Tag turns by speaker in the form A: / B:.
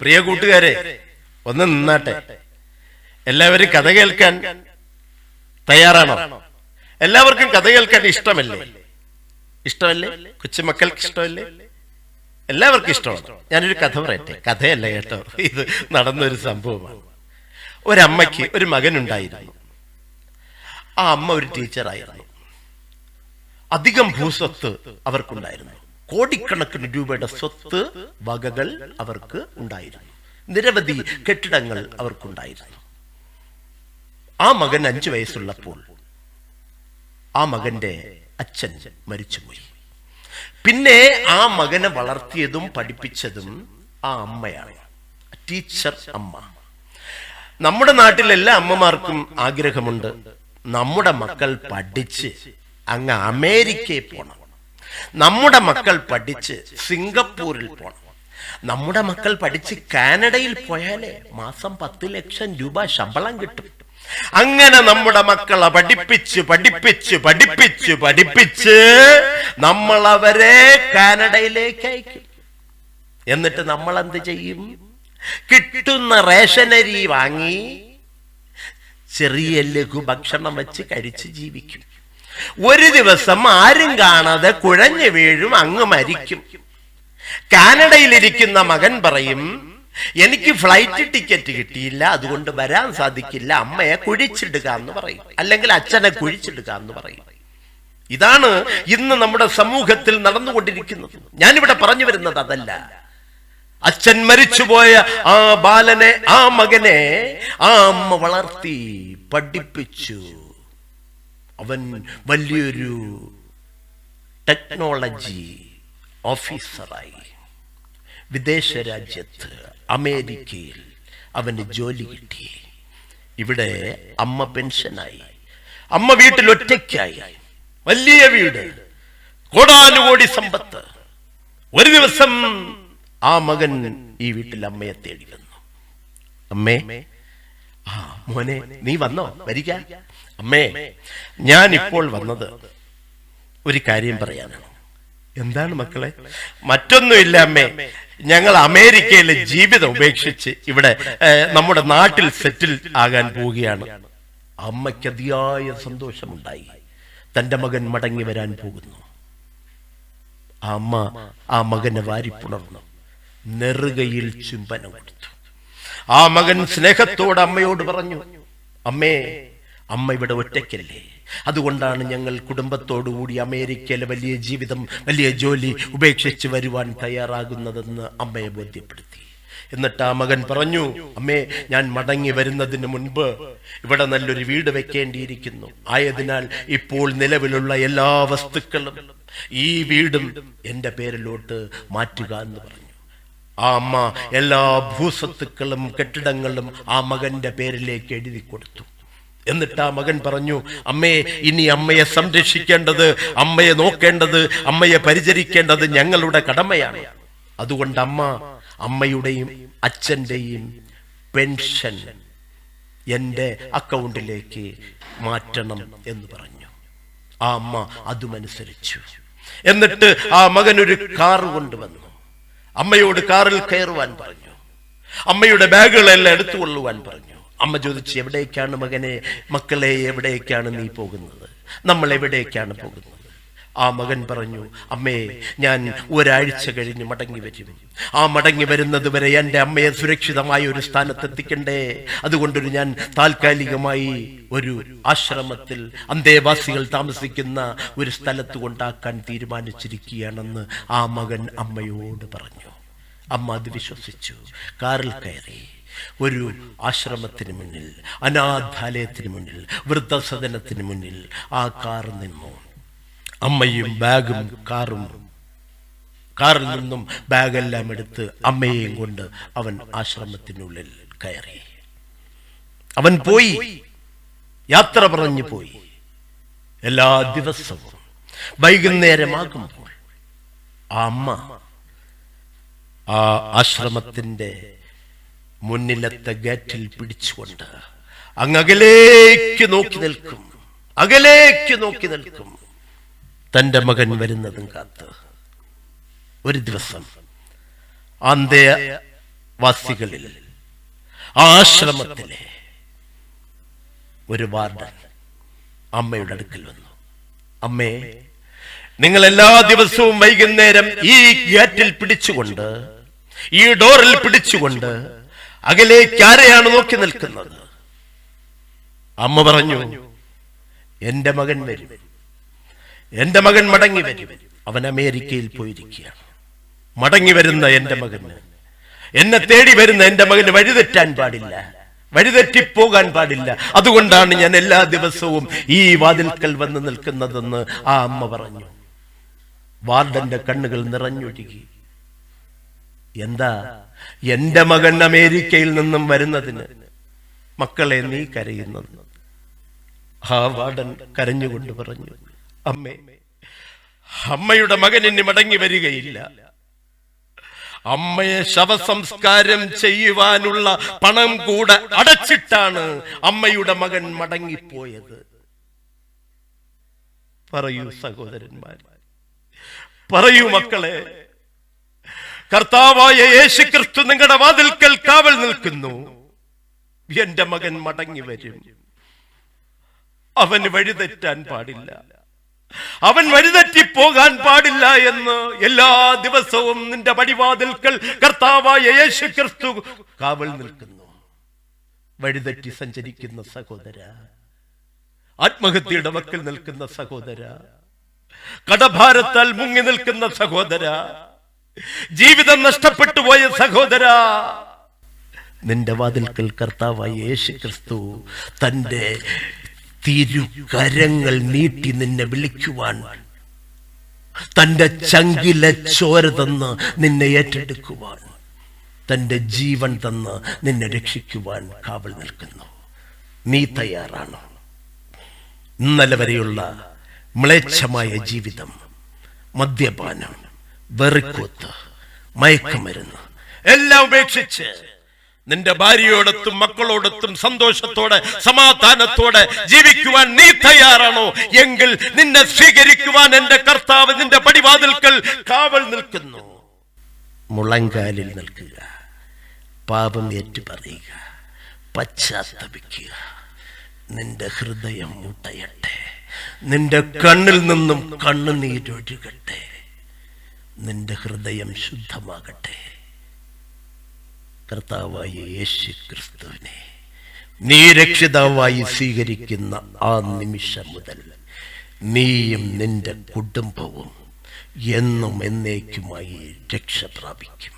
A: പ്രിയ കൂട്ടുകാരെ ഒന്ന് നിന്നാട്ടെ. എല്ലാവരും കഥ കേൾക്കാൻ തയ്യാറാണോ? എല്ലാവർക്കും കഥ കേൾക്കാൻ ഇഷ്ടമല്ലേ? ഇഷ്ടമല്ലേ? കൊച്ചുമക്കൾക്ക് ഇഷ്ടമല്ലേ? എല്ലാവർക്കും ഇഷ്ടമാണ്. ഞാനൊരു കഥ പറയട്ടെ? കഥയല്ല കേട്ടോ. ഇത് നടന്നൊരു സംഭവമാണ്. ഒരമ്മയ്ക്ക് ഒരു മകനുണ്ടായിരുന്നു. ആ അമ്മ ഒരു ടീച്ചറായിരുന്നു. അധികം ഭൂസ്വത്ത് അവർക്കുണ്ടായിരുന്നു. കോടിക്കണക്കിന് രൂപയുടെ സ്വത്ത് വകകൾ അവർക്ക് ഉണ്ടായിരുന്നു. നിരവധി കെട്ടിടങ്ങൾ അവർക്കുണ്ടായിരുന്നു. ആ മകൻ അഞ്ചു വയസ്സുള്ളപ്പോൾ ആ മകന്റെ അച്ഛൻ മരിച്ചുപോയി. പിന്നെ ആ മകനെ വളർത്തിയതും പഠിപ്പിച്ചതും ആ അമ്മയാണ്. ടീച്ചർ അമ്മ. നമ്മുടെ നാട്ടിൽ എല്ലാ അമ്മമാർക്കും ആഗ്രഹമുണ്ട്. നമ്മുടെ മക്കൾ പഠിച്ച് അങ്ങ് അമേരിക്കയിൽ പോണം. നമ്മുടെ മക്കൾ പഠിച്ച് സിംഗപ്പൂരിൽ പോണം. നമ്മുടെ മക്കൾ പഠിച്ച് കാനഡയിൽ പോയാലേ മാസം പത്ത് ലക്ഷം രൂപ ശമ്പളം കിട്ടും. അങ്ങനെ നമ്മുടെ മക്കളെ പഠിപ്പിച്ച് പഠിപ്പിച്ച് പഠിപ്പിച്ച് പഠിപ്പിച്ച് നമ്മൾ അവരെ കാനഡയിലേക്ക് അയക്കും. എന്നിട്ട് നമ്മൾ എന്ത് ചെയ്യും? കിട്ടുന്ന റേഷനരി വാങ്ങി ചെറിയ ലഘു ഭക്ഷണം വെച്ച് കഴിച്ച് ജീവിക്കും. ഒരു ദിവസം ആരും കാണാതെ കുഴഞ്ഞു വീഴും അങ്ങ് മരിക്കും. കാനഡയിലിരിക്കുന്ന മകൻ പറയും എനിക്ക് ഫ്ലൈറ്റ് ടിക്കറ്റ് കിട്ടിയില്ല അതുകൊണ്ട് വരാൻ സാധിക്കില്ല അമ്മയെ കുഴിച്ചിടുക എന്ന് പറയും. അല്ലെങ്കിൽ അച്ഛനെ കുഴിച്ചിടുക എന്ന് പറയും. ഇതാണ് ഇന്ന് നമ്മുടെ സമൂഹത്തിൽ നടന്നുകൊണ്ടിരിക്കുന്നത്. ഞാനിവിടെ പറഞ്ഞു വരുന്നത് അതല്ല. അച്ഛൻ മരിച്ചുപോയ ആ ബാലനെ ആ മകനെ ആ അമ്മ വളർത്തി പഠിപ്പിച്ചു. അവൻ വലിയൊരു ടെക്നോളജി ഓഫീസറായി വിദേശ രാജ്യത്ത് അമേരിക്കയിൽ അവന് ജോലി കിട്ടി. ഇവിടെ അമ്മ പെൻഷനായി. അമ്മ വീട്ടിൽ ഒറ്റയ്ക്കായി. വലിയ വീട് കോടാനുകോടി സമ്പത്ത്. ഒരു ദിവസം ആ മകൻ ഈ വീട്ടിൽ അമ്മയെ തേടി വന്നു. അമ്മേ ആ മോനെ നീ വന്നോ? വരിക. അമ്മേ ഞാൻ ഇപ്പോൾ വന്നത് ഒരു കാര്യം പറയാനാണ്. എന്താണ് മക്കളെ? മറ്റൊന്നുമില്ല അമ്മേ. ഞങ്ങൾ അമേരിക്കയിലെ ജീവിതം ഉപേക്ഷിച്ച് ഇവിടെ നമ്മുടെ നാട്ടിൽ സെറ്റിൽ ആകാൻ പോവുകയാണ്. അമ്മയ്ക്ക് അതിയായ സന്തോഷമുണ്ടായി. തന്റെ മകൻ മടങ്ങി വരാൻ പോകുന്നു. ആ അമ്മ ആ മകനെ വാരിപ്പുണർന്നു. നെറുകയിൽ ചുംബനം കൊടുത്തു. ആ മകൻ സ്നേഹത്തോട് അമ്മയോട് പറഞ്ഞു അമ്മേ അമ്മ ഇവിടെ ഒറ്റയ്ക്കല്ലേ? അതുകൊണ്ടാണ് ഞങ്ങൾ കുടുംബത്തോടുകൂടി അമേരിക്കയിലെ വലിയ ജീവിതം വലിയ ജോലി ഉപേക്ഷിച്ച് വരുവാൻ തയ്യാറാകുന്നതെന്ന് അമ്മയെ ബോധ്യപ്പെടുത്തി. എന്നിട്ട് ആ മകൻ പറഞ്ഞു അമ്മേ ഞാൻ മടങ്ങി വരുന്നതിന് മുൻപ് ഇവിടെ നല്ലൊരു വീട് വെക്കേണ്ടിയിരിക്കുന്നു. ആയതിനാൽ ഇപ്പോൾ നിലവിലുള്ള എല്ലാ വസ്തുക്കളും ഈ വീടും എന്റെ പേരിലോട്ട് മാറ്റുക എന്ന് പറഞ്ഞു. ആ അമ്മ എല്ലാ ഭൂസ്വത്തുക്കളും കെട്ടിടങ്ങളും ആ മകന്റെ പേരിലേക്ക് എഴുതി കൊടുത്തു. എന്നിട്ട് ആ മകൻ പറഞ്ഞു അമ്മയെ ഇനി അമ്മയെ സംരക്ഷിക്കേണ്ടത് അമ്മയെ നോക്കേണ്ടത് അമ്മയെ പരിചരിക്കേണ്ടത് ഞങ്ങളുടെ കടമയാണ്. അതുകൊണ്ട് അമ്മ അമ്മയുടെയും അച്ഛന്റെയും പെൻഷൻ എന്റെ അക്കൗണ്ടിലേക്ക് മാറ്റണം എന്ന് പറഞ്ഞു. ആ അമ്മ അതുമനുസരിച്ചു. എന്നിട്ട് ആ മകൻ ഒരു കാർ കൊണ്ടുവന്നു. അമ്മയോട് കാറിൽ കയറുവാൻ പറഞ്ഞു. അമ്മയുടെ ബാഗുകളെല്ലാം എടുത്തുകൊള്ളുവാൻ പറഞ്ഞു. അമ്മ ചോദിച്ചു എവിടേക്കാണ് മകനെ? മക്കളെ എവിടേക്കാണ് നീ പോകുന്നത്? നമ്മൾ എവിടേക്കാണ് പോകുന്നത്? ആ മകൻ പറഞ്ഞു അമ്മേ ഞാൻ ഒരാഴ്ച കഴിഞ്ഞ് മടങ്ങി വരും. ആ മടങ്ങി വരുന്നത് വരെ എന്റെ അമ്മയെ സുരക്ഷിതമായ ഒരു സ്ഥാനത്തെത്തിക്കണ്ടേ? അതുകൊണ്ടൊരു ഞാൻ താൽക്കാലികമായി ഒരു ആശ്രമത്തിൽ അന്തേവാസികൾ താമസിക്കുന്ന ഒരു സ്ഥലത്ത് കൊണ്ടാക്കാൻ തീരുമാനിച്ചിരിക്കുകയാണെന്ന് ആ മകൻ അമ്മയോട് പറഞ്ഞു. അമ്മ അത് വിശ്വസിച്ചു. കാറിൽ കയറി. ഒരു ആശ്രമത്തിന് മുന്നിൽ അനാഥാലയത്തിന് മുന്നിൽ വൃദ്ധസദനത്തിന് മുന്നിൽ ആ കാർ നിന്നു. അമ്മയും ബാഗും കാറും. കാറിൽ നിന്നും ബാഗെല്ലാം എടുത്ത് അമ്മയെയും കൊണ്ട് അവൻ ആശ്രമത്തിനുള്ളിൽ കയറി. അവൻ പോയി. യാത്ര പറഞ്ഞു പോയി. എല്ലാ ദിവസവും വൈകുന്നേരമാകുമ്പോൾ ആ അമ്മ ആ ആശ്രമത്തിന്റെ മുന്നിലത്തെ ഗേറ്റിൽ പിടിച്ചുകൊണ്ട് അങ്ങ് അകലേക്ക് നോക്കി നിൽക്കും. അകലേക്ക് നോക്കി നിൽക്കും. തന്റെ മകൻ വരുന്നതും കാത്ത്. ഒരു ദിവസം അന്തേ വാസികളിൽ ആശ്രമത്തിലെ ഒരു വാർഡൻ അമ്മയുടെ അടുക്കൽ വന്നു. അമ്മേ നിങ്ങൾ എല്ലാ ദിവസവും വൈകുന്നേരം ഈ ഗേറ്റിൽ പിടിച്ചുകൊണ്ട് ഈ ഡോറിൽ പിടിച്ചുകൊണ്ട് അകലേക്ക് ആരെയാണ് നോക്കി നിൽക്കുന്നത്? അമ്മ പറഞ്ഞു എന്റെ മകൻ വരും. എന്റെ മകൻ മടങ്ങി വരും. അവൻ അമേരിക്കയിൽ പോയിരിക്കുകയാണ്. മടങ്ങി വരുന്ന എന്റെ മകന്. എന്നെ തേടി വരുന്ന എന്റെ മകന് വഴിതെറ്റാൻ പാടില്ല. വഴിതെറ്റിപ്പോകാൻ പാടില്ല. അതുകൊണ്ടാണ് ഞാൻ എല്ലാ ദിവസവും ഈ വാതിൽക്കൽ വന്ന് നിൽക്കുന്നതെന്ന് ആ അമ്മ പറഞ്ഞു. വാർഡന്റെ കണ്ണുകൾ നിറഞ്ഞൊഴുകി. എന്താ? എന്റെ മകൻ അമേരിക്കയിൽ നിന്നും വരുന്നതിന് മക്കളെ നീ കരയുന്നത്? ആ വാർഡൻ കരഞ്ഞുകൊണ്ട് പറഞ്ഞു. അമ്മേ അമ്മയുടെ മകൻ ഇനി മടങ്ങി വരികയില്ല. അമ്മയെ ശവസംസ്കാരം ചെയ്യുവാനുള്ള പണം കൂടെ അടച്ചിട്ടാണ് അമ്മയുടെ മകൻ മടങ്ങിപ്പോയത്. പറയൂ സഹോദരന്മാർ പറയൂ മക്കളെ കർത്താവായ യേശു ക്രിസ്തു നിങ്ങളുടെ വാതിൽക്കൽ കാവൽ നിൽക്കുന്നു. എന്റെ മകൻ മടങ്ങി വരും. അവന് വഴിതെറ്റാൻ പാടില്ല. അവൻ വഴിതെറ്റി പോകാൻ പാടില്ല എന്ന് എല്ലാ ദിവസവും നിന്റെ പടിവാതിൽക്കൽ കർത്താവായ യേശു ക്രിസ്തു കാവൽ നിൽക്കുന്നു. വഴിതെറ്റി സഞ്ചരിക്കുന്ന സഹോദര ആത്മഹത്യയുടെ വക്കിൽ നിൽക്കുന്ന സഹോദര കടഭാരത്താൽ മുങ്ങി നിൽക്കുന്ന സഹോദര ജീവിതം നഷ്ടപ്പെട്ടു പോയ സഹോദര നിന്റെ വാതിൽക്കൽ കർത്താവായ യേശു ക്രിസ്തു തന്റെ തിരുകരങ്ങൾ നീട്ടി നിന്നെ വിളിക്കുവാൻ. തന്റെ ചങ്കിലെ ചോര തന്ന് നിന്നെ ഏറ്റെടുക്കുവാൻ. തന്റെ ജീവൻ തന്ന് നിന്നെ രക്ഷിക്കുവാൻ കാവൽ നിൽക്കുന്നു. നീ തയ്യാറാണോ. ഇന്നലെ വരെയുള്ള മ്ലേച്ഛമായ ജീവിതം മദ്യപാനം വെറിക്കൂത്ത് മയക്കുമരുന്ന് എല്ലാം ഉപേക്ഷിച്ച് നിന്റെ ഭാര്യയോടത്തും മക്കളോടത്തും സന്തോഷത്തോടെ സമാധാനത്തോടെ ജീവിക്കുവാൻ നീ തയ്യാറാണോ? എങ്കിൽ നിന്നെ സ്വീകരിക്കുവാൻ എന്റെ കർത്താവ് നിന്റെ പടിവാതിൽക്കൽ കാവൽ നിൽക്കുന്നു. മുളങ്കാലിൽ നിൽക്കുക. പാപം ഏറ്റു പറയുക പശ്ചാത്തപിക്കുക. നിന്റെ ഹൃദയം മുട്ടയട്ടെ. നിന്റെ കണ്ണിൽ നിന്നും കണ്ണുനീരൊഴുകട്ടെ. നിന്റെ ഹൃദയം ശുദ്ധമാകട്ടെ. കർത്താവായ യേശു ക്രിസ്തുവിനെ നീ രക്ഷിതാവായി സ്വീകരിക്കുന്ന ആ നിമിഷം മുതൽ നീയും നിന്റെ കുടുംബവും എന്നും എന്നേക്കുമായി രക്ഷ പ്രാപിക്കും